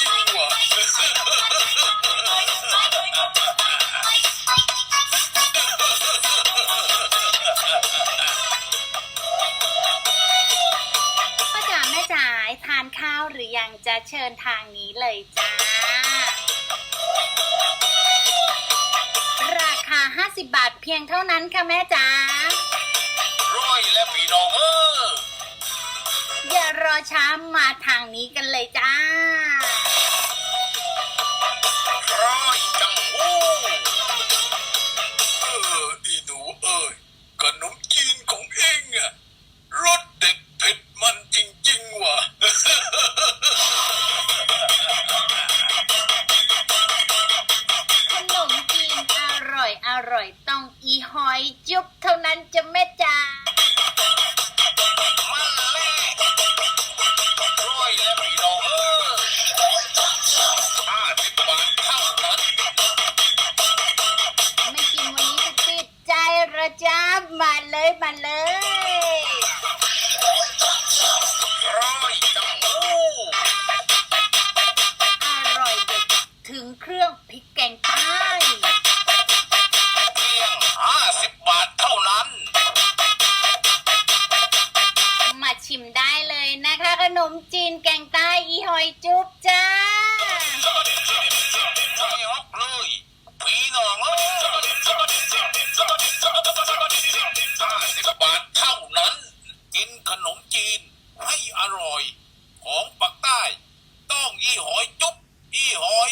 จริจ๋าแม่จ๋าทานข้าวหรือยังจะเชิญทางนี้เลยจ้า ราคา 50 บาทเพียงเท่านั้นค่ะแม่จ๋าร้อยและพี่น้องเอออย่ารอช้ามาทางนี้กันเลยจ้า นมจีนของเองอะรสเด็ดเผ็ดมันจริงๆว่ะ ขนมจีนอร่อยอร่อยต้องอีหอยจุ๊บเท่านั้นจะเม็ด จ้ามาเลยมาเลยร้อยจังหูอร่อยเด็ดถึงเครื่องพริกแกงใต้เพียงห้าสิบบาทเท่านั้น มาชิมได้เลยนะคะ ขนมจีนแกงใต้อีหอยจุ๊บจ้า สิบบาทเท่านั้น กินขนมจีนให้อร่อย ของปักใต้ ต้องอีหอยจุ๊บอีหอย